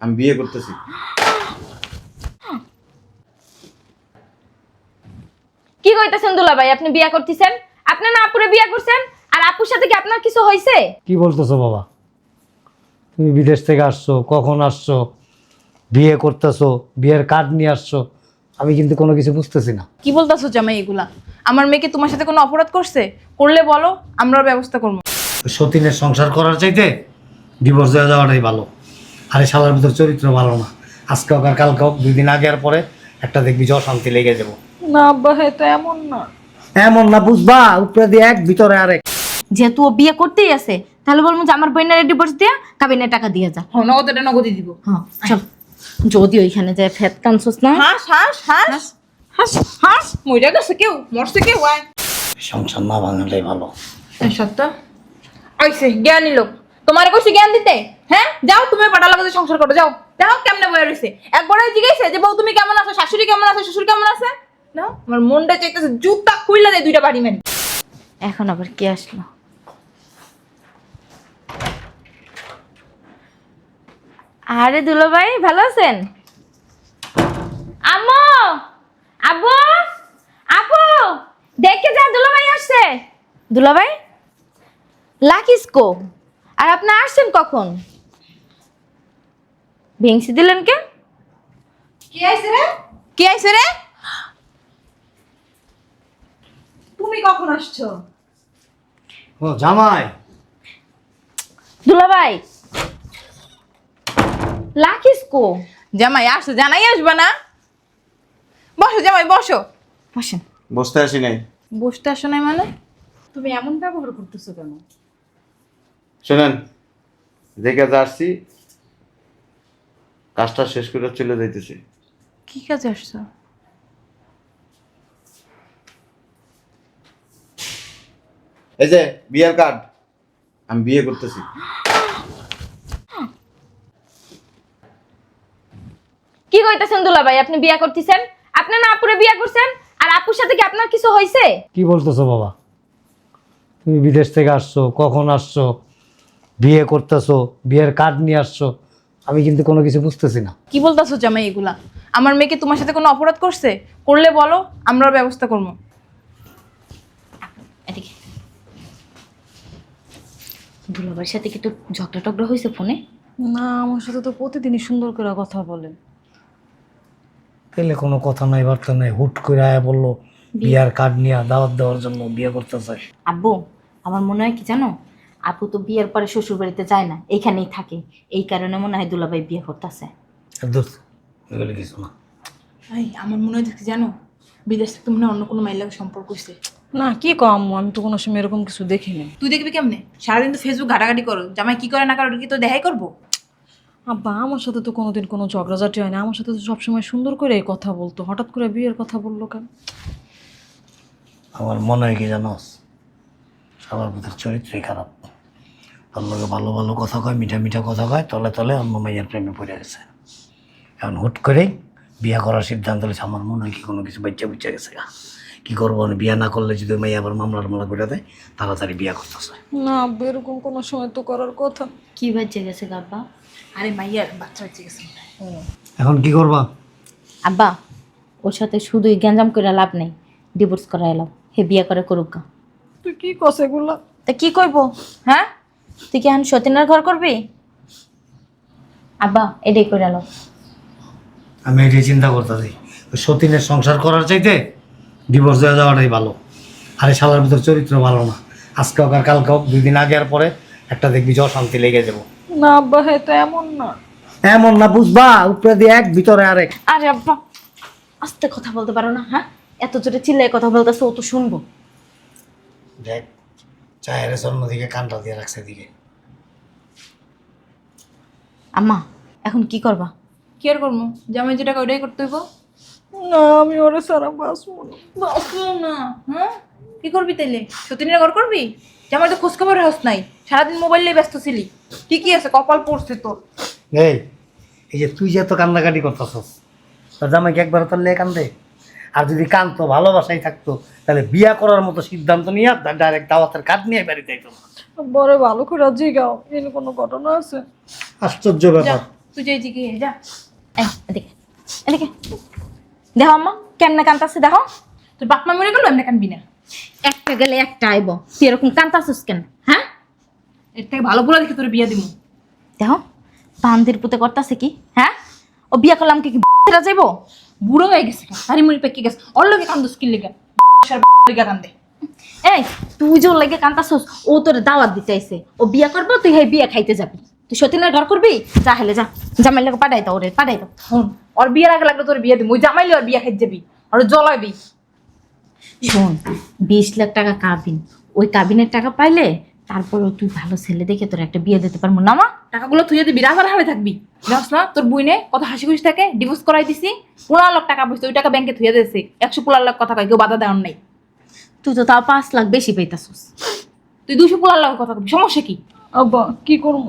আমি বিয়ে করতেছি। কি কইতাছেন দুলা ভাই? আপনি বিয়া করতেছেন? আপনি না আপুরে বিয়া করছেন? আর আপুর সাথে কি আপনার কিছু হয়েছে কি বলতেছো বাবা? তুমি বিদেশ থেকে আসছো কখন আসছো বিয়ে করতেছো বিয়ের কার্ড নিয়ে আসছো আমি কিন্তু কোনো কিছু বুঝতেছি না। কি বলতাছো জামাই এগুলা? আমার মেয়েকে তোমার সাথে কোনো অপরাধ করছে? করলে বলো আমরা ব্যবস্থা করব। সতীনের সংসার করার চাইতে ডিভোর্স হয়ে যাওয়াটাই ভালো। আরে শালার ভিতর চরিত্র ভালো না। আজকে হোক আর কালকে হোক দুই দিন আগে আর পরে একটা দেখবি যে অশান্তি লেগে যাব। না আব্বা হ্যাঁ তো এমন না। এমন না বুঝবা? উপরে দিয়ে এক ভিতরে আরেক। যেহেতু ও বিয়ে করতেই আছে তাহলে বলব যে আমার বইনারে ডিভোর্স দিয়া কাবিনের টাকা দিয়ে যা। হ্যাঁ নগদটা নগদই দিব। হ্যাঁ চল। যদি ওইখানে যায় ফেত কানছস না? হাস হাস হাস। হাস। হাস মরে গেছে কেউ মরছে কেউ আয়। সংসার না ভাঙাটাই ভালো। এই সত্য। আইসে জ্ঞানী লোক তোমার কইছে জ্ঞান দিতে? হ্যাঁ? যাও, তুমি পাটা লাগাতে সংসার করো, যাও। দেখো কেমনে বয়ে রইছে। একবার জিজ্ঞাসা যে, বউ, তুমি কেমন আছো? শাশুড়ি কেমন আছে? শ্বশুর কেমন আছে? না, আমার মনটা চাইতেছে জুতা খুইলা দেয় দুইটা বাড়ি মারি। এখন আবার কে আসলো? আরে দুলো ভাই ভালো আছেন? আম্মু! আব্বু! আপু! দেখে যা দুলো ভাই আসছে। দুলো ভাই লাকিস কো? আর আপনি আসছেন কখন? ভেংসি দিলেন কে? কি আইছে রে? কি আইছে রে? তুমি কখন আসছো? ও জামাই। দুলো ভাই লাকিস কো? জামাই আসছো জানাই আসবা না। বসো জামাই বসো। বসেন। বসতে আসি নাই। বসতে আসো নাই মানে? তুমি এমন ব্যবহার করতেছো কেন? শোনেন দেখে যা আসছি কাজটা শেষ করে চলে যাইতেছি। কি কাজে আসছো? এই যে বিয়ের কার্ড আমি বিয়ে করতেছি। কি কইতাছেন দুলা ভাই আপনি বিয়া করতেছেন? আপনি না আপুরে বিয়া করছেন? আর আপুর সাথে কি আপনার কিছু হয়েছে কি বলতেছো বাবা? তুমি বিদেশ থেকে আসছো কখন আসছো? বিয়ে করতেছো বিয়ের কার্ড নিয়ে আসছো আমি কিন্তু কোনো কিছু বুঝতেছি না। কি বলতাছো জামাই এগুলা? আমার মেয়েকে তোমার সাথে কোনো অপরাধ করছে? করলে বলো আমরা ব্যবস্থা করব। এদিকে। সাথে কি তো ঝগড়া টগড়া হয়েছে ফোনে? না আমার সাথে তো প্রতিদিনই সুন্দর করে কথা বলে। তাহলে কোনো কথা নাই বার্তা নাই। হুট করে আয়া বলল বিয়ার কার্ড নিয়ে দাওয়াত দেওয়ার জন্য বিয়ে করতেছে। আব্বু আমার মনে হয় কি জানো? আপু তো বিয়ের পরে শ্বশুর বাড়িতে যায় না এইখানেই থাকে। এই কারণে মনে হয় দুলাভাই বিয়ে করতেছে। দূর এগুলো কিছু না। এই আমার মনে হয় দেখছি জানো বিদেশ থেকে মনে হয় অন্য কোনো মাইলার সম্পর্ক হয়েছে না কি কম? আমি তো কোনো সময় এরকম কিছু দেখিনি তুই দেখবি কেমনে? সারাদিন তো ফেসবুক ঘাটাঘাটি করো। জামাই কি করে না করে কি তো দেখাই করব? আব্বা আমার সাথে তো কোনোদিন কোনো ঝগড়াঝাটি হয় না। আমার সাথে তো সবসময় সুন্দর করে কথা বলতো। হঠাৎ করে বিয়ের কথা বলল কেন? আমার মনে হয় কি জানোস সবার ভিতর চরিত্রই খারাপ। লগে ভালো ভালো কথা কয় মিঠা মিঠা কথা কয় তলে তলে অন্য মেয়ের প্রেমে পড়ে গেছে। এখন হুট করেই বিয়ে করার সিদ্ধান্ত নিয়েছে আমার মনে হয় কি কোনো কিছু বাচ্চা বুঝা গেছে গা। কি করব আমি? বিয়ে না করলে যদি মেয়ে আবার মামলার মামলা করে দেয় তাড়াতাড়ি বিয়ে করতেছে। না আব্বা এরকম কোনো সময় তো করার কথা। কি বাজে গেছে গাব্বা আরে মাইয়ার বাচ্চা হচ্ছে গেছে। এখন কি করবা? আব্বা ওর সাথে শুধুই গ্যাঞ্জাম করে লাভ নেই ডিভোর্স করা এলাম হে বিয়ে করে করুক গা। তুই কি কস এগুলা? তা কি করব হ্যাঁ? তুই কি এখন সতীনের ঘর করবি? আব্বা এটাই করে এলাম আমি এটাই চিন্তা করতেছি। সতীনের সংসার করার চাইতে ডিভোর্স হয়ে যাওয়াটাই ভালো। আরে শালার ভিতর চরিত্র ভালো না। আজকে হোক আর কালকে হোক দুই দিন আগে আর পরে একটা দেখবি যে অশান্তি লেগে যাব। না আব্বা হ্যাঁ তো এমন না। এমন না বুঝবা? উপরে দিয়ে এক ভিতরে আরেক। আরে আব্বা আস্তে কথা বলতে পারো না হ্যাঁ? এত জোরে চিল্লাই কথা বলতেছে ও তো শুনব। দেখ চায়ের অন্যদিকে কানটা দিয়ে রাখছে দিকে আম্মা এখন কি করবা? কি আর করব? জামাই যেটা ওটাই করতে হইব। না আমি ওরে সারা বাঁচবো না। বাঁচবো না হ্যাঁ? কি করবি তাইলে? সতীনের ঘর করবি? জামাই তো খোঁজখবর হাস নাই। সারাদিন মোবাইল নিয়ে ব্যস্ত ছিলি। ঠিকই আছে কপাল পড়ছে তোর। এই এই যে তুই যে এত কান্নাকাটি করতেছস তোর জামাইকে একবার তোর লে কান্দে? আর যদি কানতো ভালোবাসাই থাকতো তাহলে বিয়া করার মতো সিদ্ধান্ত নিয়ে ডাইরেক্ট দাওয়াতের কাঠ নিয়ে বাড়িতে আইতো না। বড় ভালো করে জিগাও এর কোনো ঘটনা আছে? আশ্চর্য ব্যাপার। তুই যে জিগে যা। এই এদিকে এদিকে। দেখো আম্মা কেমনে কান্তাছে দেখো। তোর বাপ মা মরে গেল এমনি কানবি না। একটা গেলে একটা আইব। তুই এরকম কান্তাছিস কেন হ্যাঁ? এর থেকে ভালো বলে দেখে তোর বিয়ে দিব দেখো বান্দির পুতে করতেছে কি হ্যাঁ? ও বিয়া করলাম কি যাইব? বুড়ো হয়ে গেছে মুড়ি পেকে গেছে। ওর লোকে কান্দো স্কিল লেগে? কান্দে। এই, তুই যে ওর লাগে কান্তাছস ও তোর দাওয়াত দিতে ও বিয়া করব, তুই হ্যাঁ বিয়া খাইতে যাবি। তুই সতীনের ঘর করবি? যা হেলে যা। লাগে পাঠাই ওরে, পাঠাই ওর বিয়ের আগে লাগলে তোর বিয়ে দিব ওই জামাইলে ওর বিয়ে খাইতে যাবি। আর জ্বলাবি। শোন, বিশ লাখ টাকা কাবিন। ওই কাবিনের টাকা পাইলে তারপরও তুই ভালো ছেলে দেখে তোর একটা বিয়ে দিতে পারব না মা। টাকাগুলো তুই যদি বিরাবার হারে থাকবি জানিস না তোর বুইনে কত হাসি খুশি থাকে ডিভোর্স করাই দিছি পনেরো লাখ টাকা বসছে ওই টাকা ব্যাংকে থুয়ে দিয়েছে একশো পনেরো লাখ কথা কয় কেউ বাধা দেওয়ার নাই। তুই তো তাও পাঁচ লাখ বেশি পেতাছস তুই দুশো পনেরো লাখ কথা কবি সমস্যা কি? আব্বা কি করব?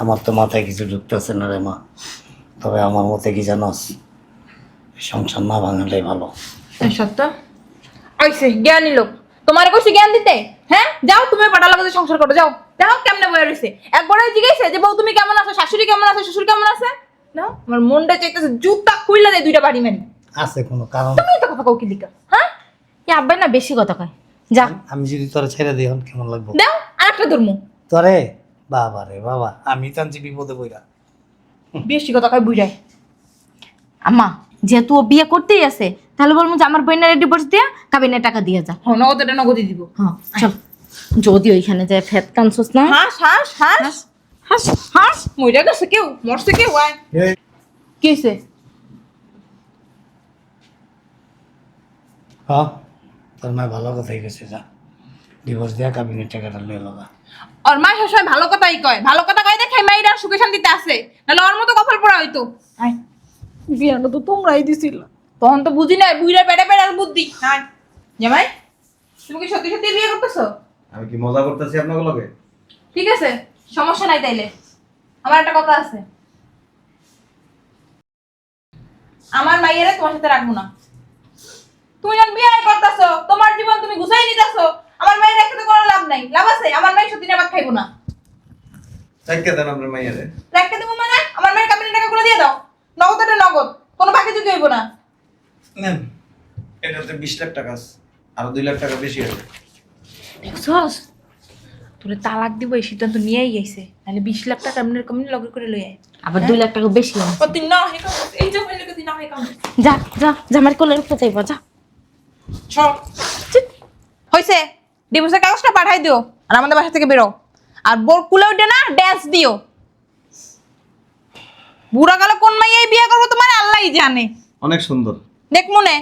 আমার তো মাথায় কিছু ঢুকতেছে না রে মা। তবে আমার মতে কি জানোস সংসার না ভাঙাটাই ভালো। এই সত্য? আইসে জ্ঞানী লোক। তোমার কইছি জ্ঞান দিতে? হ্যাঁ? যাও তুমি পাটা লাগাতে সংসার করো যাও। দেখো কেমনে বয়ে রয়েছে একবারে জিজ্ঞেসে যে বউ তুমি কেমন আছো? শাশুড়ি কেমন আছে? শ্বশুর কেমন আছে? না আমার মনটা চাইতেছে জুতা খুইলা দেয় দুইটা বাড়ি মারি। আছে কোনো কারণ? তুমি তো কথা কও কি দিকা হ্যাঁ? এ আব্বাই না বেশি কথা কয়। যা। আমি যদি তোরা ছেড়ে দিই এখন কেমন লাগবে? দাও আর একটা ধর্ম। তোরে? বাবা রে বাবা। আমি তো আনছি বিপদে বইরা বেশি কথা কয় বুঝায়। আম্মা যেহেতু ও বিয়ে করতেই আছে তাহলে বলব যে আমার বইনের ডিভোর্স দিয়া কাবিনের টাকা দিয়ে যা। হ্যাঁ নগদ এটা নগদই দিব। হ্যাঁ চল। যদি ওইখানে যায় ফেত কানছস না? হাঁস হাঁস হাঁস। হাঁস। হাঁস মরে গেছে কেউ মরছে কেউ আয়। কি হয়েছে হ্যাঁ তোর মা ভালো কথাই গেছে যা। ডিভোর্স দেওয়া কাবিনের টাকাটা লয়ে লগা ওর মা সবসময় ভালো কথাই কয়। ভালো কথা কয় দেখে মাইরা সুখে শান্তিতে আছে। নাহলে ওর মতো কপাল পড়া হইতো। আয়। বিয়াটা তো তোমরাই দিছিল। তখন তো বুঝি না বুইরা পেটে পেটে আর বুদ্ধি। আয় জামাই তুমি কি সত্যি সত্যি বিয়ে করতেছো? আমি কি মজা করতেছি আপনার লগে? ঠিক আছে সমস্যা নাই তাইলে। আমার একটা কথা আছে। আমার মাইয়ারে তোমার সাথে রাখব না। তুমি যখন বিয়ে করতেছো তোমার জীবন তুমি গুছাই নিতেছো আমার মায়ের একসাথে কোনো লাভ নাই। লাভ আছে আমার মায়ের সত্যি ভাত খাইবো না। চাইকে দেন আপনার মাইয়ারে। রেখে দেবো মানে? আমার মায়ের কাবিনের টাকাগুলো দিয়ে দাও। নগদ এটা নগদ কোনো বাকি যদি হইব না। নেন। এটাতে বিশ লাখ টাকা আছে। আরও দুই লাখ টাকা বেশি হবে। দেখছস? তোরে তালাক দিব এই সিদ্ধান্ত নিয়েই আইছে নাহলে বিশ লাখ টাকা এমনি লগে করে লই আয়। আবার দুই লাখ টাকা বেশি না হে এই যে না হে যা যা জামার কোলের উপরে যাইব যা। চল। হইছে। ডিভোর্সের কাগজটা পাঠাই দিও। আর আমাদের বাসা থেকে বেরো। আর বোর কুলে উঠে না ড্যান্স দিও। বুড়া কালে কোন মাইয়াই বিয়ে করব তোমার? আল্লাহই জানে। অনেক সুন্দর। দেখ মনে।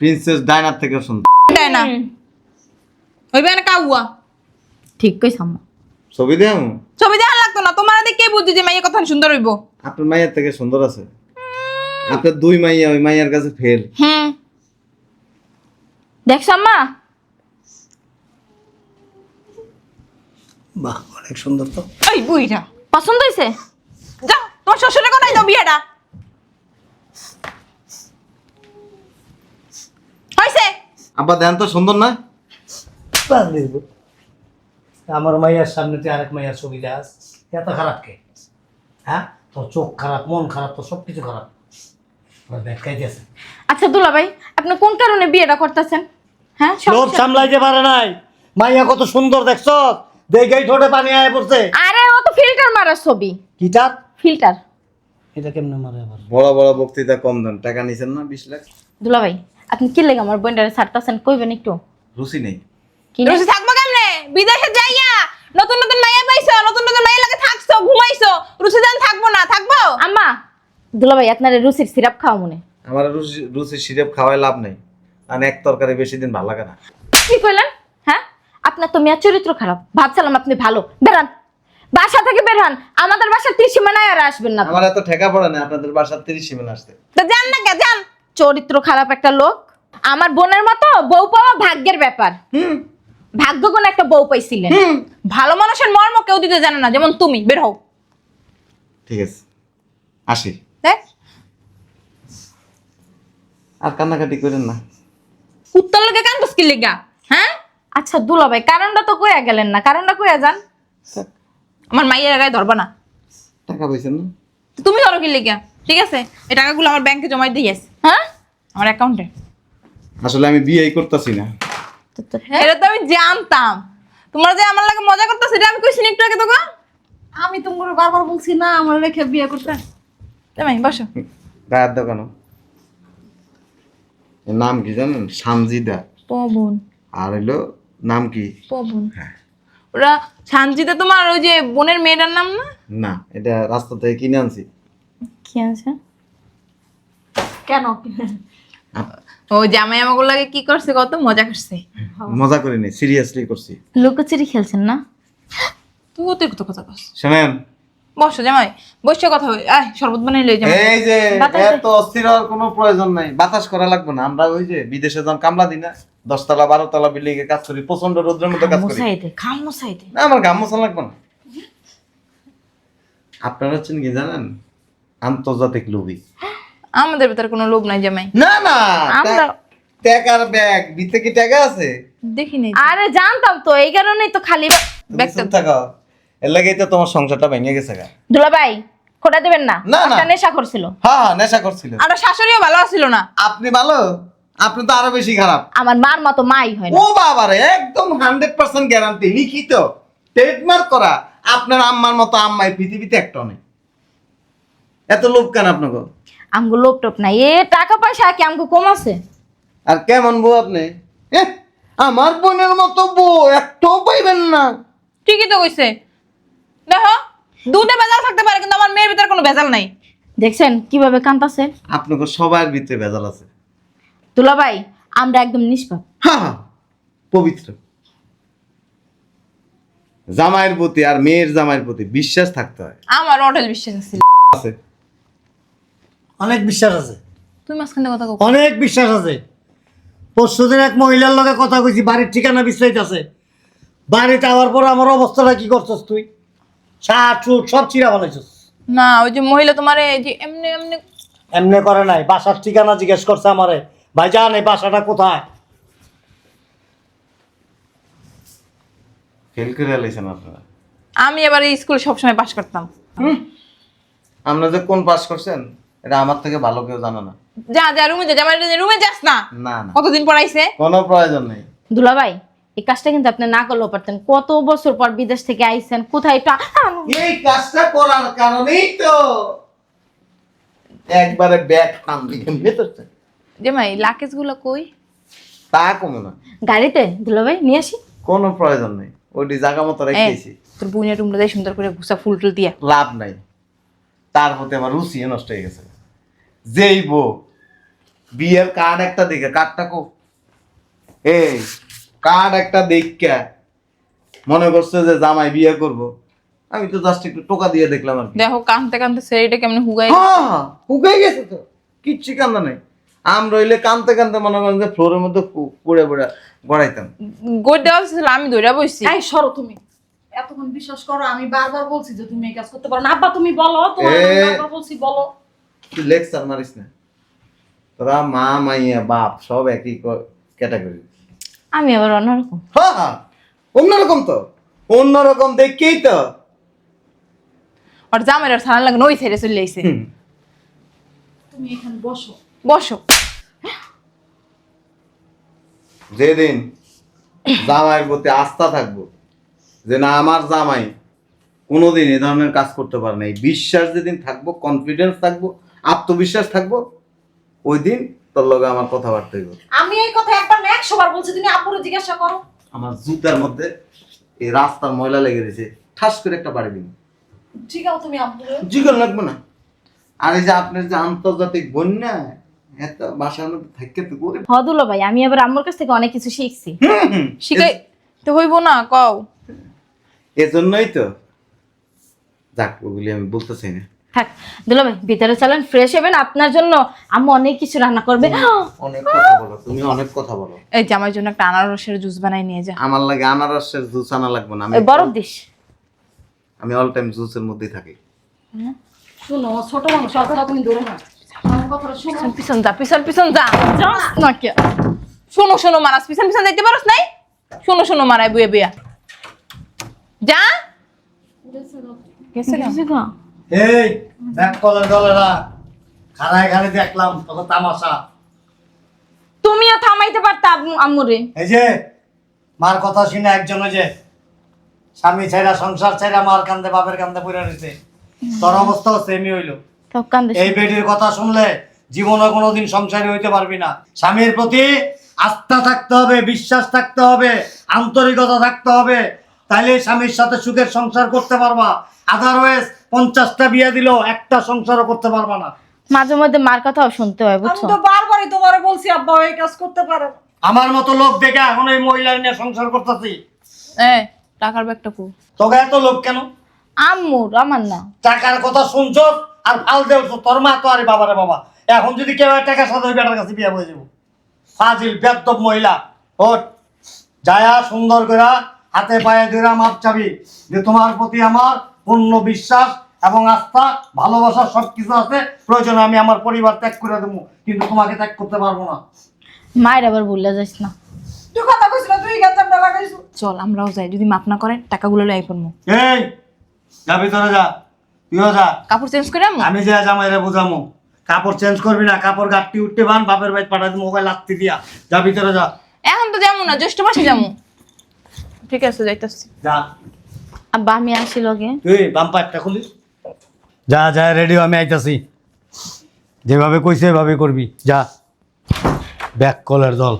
প্রিন্সেস ডায়নার থেকেও সুন্দর দেয় না হইবে না কাউয়া। ঠিক কইছ আম্মা। ছবি দেন ছবি দেখা লাগতো না তোমার দেখে বুঝছি যে মাইয়া কথা সুন্দর হইব? আপনার মাইয়ার থেকে সুন্দর আছে। আপনার দুই মাইয়া ওই মাইয়ার কাছে ফেল হুম। দেখছ আম্মা? বাহ অনেক সুন্দর তো। এই বুইটা পছন্দ হয়েছে যাও তোমার শ্বশুরের কথাই দাও বিয়েটা। হইছে? আব্বা দেন তো সুন্দর না? আমার মাইয়ার সামনে তুই আরেক মাইয়ার ছবি দেখাস। এত খারাপ কে? হ্যাঁ? তোর চোখ খারাপ মন খারাপ তোর সব কিছু খারাপ আচ্ছা দুলা ভাই আপনি কোন কারণে বিয়েটা করতেছেন? হ্যাঁ লোভ সামলাইতে পারে নাই। মাইয়া কত সুন্দর দেখছ? দেখেই ঠোঁটে পানি আয় পড়ছে। আরে ও তো ফিল্টার মারার ছবি। কিটার? ফিল্টার। এটা কেমনে মারে আবার? বড় বড় বক্তৃতা কম দেন। টাকা নিছেন না বিশ লাখ? দুলা ভাই আপনি কি লেগে আমার বোনটারে ছাড়তেছেন? কইবেন একটু। রুচি নেই। কি না? রুচি থাকব কেমনে? বিদেশে যাইয়া নতুন নতুন মাইয়া পাইছো নতুন নতুন মাইয়া লাগে থাকছো ঘুমাইছো রুচি দান থাকব না থাকব? আম্মা দুলা ভাই আপনার রুচির সিরাপ খাওয়া মনে। আমার রুচি রুচি সিরেপ খাওয়াই লাভ নেই। আর এক তরকারি বেশি দিন ভালো লাগে না। কি কইলেন? হ্যাঁ? আপনার তো মেয়ের চরিত্র খারাপ। ভাবছিলাম আপনি ভালো। বেরান। বাসা থেকে বেরান। আমাদের বাসার ত্রিসীমানায় আর আসবেন না। আমার এত ঠেকা পড়ে না আপনাদের বাসার তিরিশ সীমেন আসতে। তা যান না কে যান। চরিত্র খারাপ একটা লোক। আমার বোনের মতো বউ পাওয়া ভাগ্যের ব্যাপার। ভাগ্য কোন একটা বউ পাইছিলেন। ভালো মানুষের মর্ম কেউ দিতে জানে না যেমন তুমি। বের হও। ঠিক আছে। আসি। দেখ আর কান্নাকাটি করেন না। উত্তর লোকে কান কি লেগা? হ্যাঁ? আচ্ছা দুলা ভাই কারণটা তো কইয়া গেলেন না। কারণটা কইয়া যান। আমার মাইয়ের গায়ে ধরবা না। টাকা পয়সা না তুমি ধরো কি লেগে? ঠিক আছে? এই টাকাগুলো আমার ব্যাংকে জমাই দিয়ে হ্যাঁ আমার অ্যাকাউন্টে? আসলে আমি বিয়ে করতেছি না। তো- এটা তো আমি জানতাম। তোমরা যে আমার লাগে মজা করতেছো এটা আমি কইছি না একটু আগে তোকে। আমি তোমার বারবার বলছি না আমার রেখে বিয়ে করতে। জামাই বসো। গায়ের দোকানো এর নাম কি জানেন? সানজিদা। পবন। আর হলো নাম কি? পবন। ওরা সানজিতে তোমার ওই যে বোনের মেয়েটার নাম না? না এটা রাস্তা থেকে কিনে আনছি। কি আছে কেন? ও জামাই আমাকে লাগে কি করছে কত মজা করছে। মজা করিনি সিরিয়াসলি করছি। লুকোচুরি খেলছেন না? তুই অতিরিক্ত কথা কস। শোনেন। বসো জামাই বসে কথা হই আয় শরবত বানাই লই জামাই। এই যে এত অস্থির হওয়ার কোনো প্রয়োজন নাই। বাতাস করা লাগবে না। আমরা ওই যে বিদেশে যখন কামলা দিই না দশতলা বারোতলা বিল্ডিং এ কাজ করি প্রচণ্ড রোদ্রের মধ্যে কাজ করি। খাম না আমার গাম মশা লাগবে না। আপনারা হচ্ছেন কি জানেন? আন্তর্জাতিক লোভী আমাদের ভিতরে কোনো লোভ নাই জামাই। না না আমরা- টাকার ব্যাগ ভিতরে কি টাকা আছে? দেখি নেই আরে জানতাম তো এই কারণেই তো খালি ব্যাগটা- থাকো। এর লাগেই তো তোমার সংসারটা ভেঙে গেছে গা। দুলাভাই খোটা দেবেন না। না, নেশা করছিল। হ্যাঁ হ্যাঁ নেশা করছিল। আর শাশুড়িও ভালো আছিল না। আপনি ভালো? আপনি তো আরও বেশি খারাপ। আমার মার মতো মাই হয় না। ও বাবারে একদম হান্ড্রেড পার্সেন্ট গ্যারান্টি লিখিত। ট্রেডমার্ক করা। আপনার আম্মার মতো আম্মাই পৃথিবীতে একটা নেই। এত লোভ কেন আপনাকে? আমগো লোপ টপ নাই। এ টাকা পয়সা কি আমগো কম আছে? আর কেমন বউ আপনি? এহ, আমার বোনের মতো বউ একটাও পাইবেন না। ঠিকই তো কইছে। দেখো দুধে ভেজাল থাকতে পারে কিন্তু আমার মেয়ের ভিতরে কোনো ভেজাল নাই। দেখছেন কীভাবে কান্তাছে? আপনাকে সবার ভিতরে ভেজাল আছে। তুলা ভাই আমরা একদম নিষ্পাপ। হ্যাঁ হ্যাঁ পবিত্র। জামাইয়ের প্রতি আর মেয়ের জামাইয়ের প্রতি বিশ্বাস থাকতে হয়। আমার অটল বিশ্বাস আছে। আছে। অনেক বিশ্বাস আছে। তুমি মাঝখানে কথা কও। অনেক বিশ্বাস আছে। পরশুদিন এক মহিলার লগে কথা কইছি বাড়ির ঠিকানা বিশ্রাইত আছে বাড়িতে আওয়ার পর আমার অবস্থাটা কি করছস তুই? শার্ট শুট সব চিরা বানাইছস। না ওই যে মহিলা তোমার এই যে এমনি এমনি এমনি করে নাই বাসার ঠিকানা জিজ্ঞেস করছে আমারে। ভাই জান এই বাসাটা কোথায়? ফেল করে এলাইছেন আপনারা। আমি এবার স্কুলে সবসময় পাশ করতাম। আপনারা যে কোন পাস করছেন? এটা আমার থেকে ভালো কেউ জানে না। যা যা রুমে যা জামাই রুমে যাস না। না না। কতদিন পড়াইছে কোনো প্রয়োজন নেই। দুলাভাই এই কাজটা কিন্তু আপনি না করলেও পারতেন। কত বছর পর বিদেশ থেকে আইছেন কোথায় একটু এই কাজটা করার কারণেই তো একবারে ব্যাগ টান জামাই লাকেজগুলো কই? তা কমে না। গাড়িতে? দুলাভাই নিয়ে আসি। কোনো প্রয়োজন নেই। ওইটি জায়গা মতো রেখেছি তোর বুনের রুমটা দিয়ে সুন্দর করে ঘুষা ফুল টুল দিয়া। লাভ নাই। তার হতে আমার রুচি নষ্ট হয়ে গেছে। যেই বউ বিয়ের কার্ড একটা দেখে কার্ডটা কো। এই কার্ড একটা দেখা মনে করছে যে জামাই বিয়ে করব। আমি তো জাস্ট একটু টোকা দিয়ে দেখলাম আর দেখো কানতে কানতে সেরিটা কেমন হুগাই হ্যাঁ হুকে গেছে তো। কিচ্ছু কান্দা নাই। আম রইলে কানতে কানতে মনে করেন যে ফ্লোরের মধ্যে পুড়ে পুড়ে গড়াইতাম। গোট দেওয়া ছিল আমি ধরে বসছি এই সরো তুমি। এতক্ষণ বিশ্বাস করো আমি বারবার বলছি যে তুমি এই কাজ করতে পারো না। আব্বা তুমি বলো তোমার আমি বারবার বলছি বলো। তুই লেকচার মারিস না। তোরা মা মাইয়া বাপ সব একই ক্যাটাগরি আমি আবার অন্যরকম। হ্যাঁ হ্যাঁ অন্যরকম তো। অন্যরকম দেখেই তো। আর জামাই আর সারা লাগে ওই ছেড়ে চলে আইছে। তুমি এখানে বসো। বসো। যেদিন জামাইয়ের প্রতি আস্থা থাকব যে না আমার জামাই কোনোদিন এ ধরনের কাজ করতে পারে না। এই বিশ্বাস যেদিন থাকব কনফিডেন্স থাকব আত্মবিশ্বাস থাকব ওই দিন তোর লগে আমার কথাবার্তা হইব। আমি এই কথা একবার না একশো বার বলছি তুমি আপুরে জিজ্ঞাসা করো। আমার জুতার মধ্যে এই রাস্তার ময়লা লেগে গেছে ঠাস করে একটা বাড়ি দিন ঠিক আছে তুমি আপুরে। জিগল লাগবে না। আর এই যে আপনার যে আন্তর্জাতিক বন্যা এত বাসার মধ্যে থাকতে তো করে হ দুলাভাই আমি আবার আম্মুর কাছ থেকে অনেক কিছু শিখছি। শিখাই তো হইব না কও। এজন্যই তো। যাক ওগুলি আমি বলতে চাই না। থাক দুলাভাই ভিতরে চলেন ফ্রেশ হবেন আপনার জন্য আম্মু অনেক কিছু রান্না করবে। অনেক কথা বলো তুমি অনেক কথা বলো। এই জামাইয়ের জন্য একটা আনারসের জুস বানাই নিয়ে যা। আমার লাগে আনারসের জুস আনা লাগবে না আমি বরফ দিস। আমি অল টাইম জুসের মধ্যেই থাকি। শুনো ছোট মানুষ অতটা তুমি দূরে না। আমার পিছন যা পিছন পিছন যা। যাস না। কে? শোনো শোনো মারাস পিছন পিছন যাইতে পারস নাই? শোনো শোনো মারাই বুয়ে বুয়া। যা। গেছে গেছে গা? এই দেখ কলের দলেরা খারায় খালি দেখলাম কত তামাশা। তুমিও থামাইতে পারতা আম্মুরে। এই যে মার কথা শুনে একজন যে স্বামী ছাইরা সংসার ছাইরা মার কান্দে বাপের কান্দে পড়ে রয়েছে। তোর অবস্থাও সেমই হইল। এই বেটির কথা শুনলে জীবনে কোনোদিন সংসারী হইতে পারবি না। স্বামীর প্রতি আস্থা থাকতে হবে বিশ্বাস থাকতে হবে আন্তরিকতা থাকতে হবে। তাইলে স্বামীর সাথে সুখের সংসার করতে পারবা। আদারওয়াইজ পঞ্চাশটা বিয়ে দিলেও একটা সংসারও করতে পারবা না। মাঝে মধ্যে মার কথাও শুনতে হয় আমি বুঝছ তো বারবারই তোমারে বলছি আব্বা এই কাজ করতে পারো। আমার মতো লোক দেখে এখন এই মহিলা নিয়ে সংসার করতেছি। এ টাকার ব্যাগটা কো তোকে এত লোক কেন? আম্মুর আমার না। টাকার কথা শুনছো আর ফাল দেওছো তোর মা তো আরে বাবারে বাবা। এখন যদি কেউ টাকা সাথে ওই বেটার কাছে বিয়ে হয়ে যাব। ফাজিল বেদব মহিলা। ওর যায়া সুন্দর করে হাতে পায়ে ধরে মাপ চাবি। যে তোমার প্রতি আমার পূর্ণ বিশ্বাস এবং আস্থা ভালোবাসা সব কিছু আছে। প্রয়োজনে আমি আমার পরিবার ত্যাগ করে দেবো কিন্তু তোমাকে ত্যাগ করতে পারব না। মায়ের আবার ভুলে যাস না। তুই কথা কইছিল তুই গেঞ্জামটা লাগাইছো চল আমরাও যাই। যদি মাপ না করে টাকাগুলো লাই পড়ব এই যা ভিতরে যা। তুইও যা। কাপড় চেঞ্জ করে আমি যে জামাইরে বুঝামো। কাপড় চেঞ্জ করবি না কাপড় গাঁটটি উঠতে বান বাপের বাইক পাঠাই মোবাইল লাগতে দিয়া। যা ভিতরে যা। এখন তো যাব না জ্যৈষ্ঠ মাসে যাব। ঠিক আছে যাইতাছি। যা। আব্বা আমি আসি লগে। তুই বাম পাইপটা খুলিস যা যা রেডি আমি আইতাছি। যেভাবে কইছে এভাবে করবি। যা। ব্যাক কলের দল।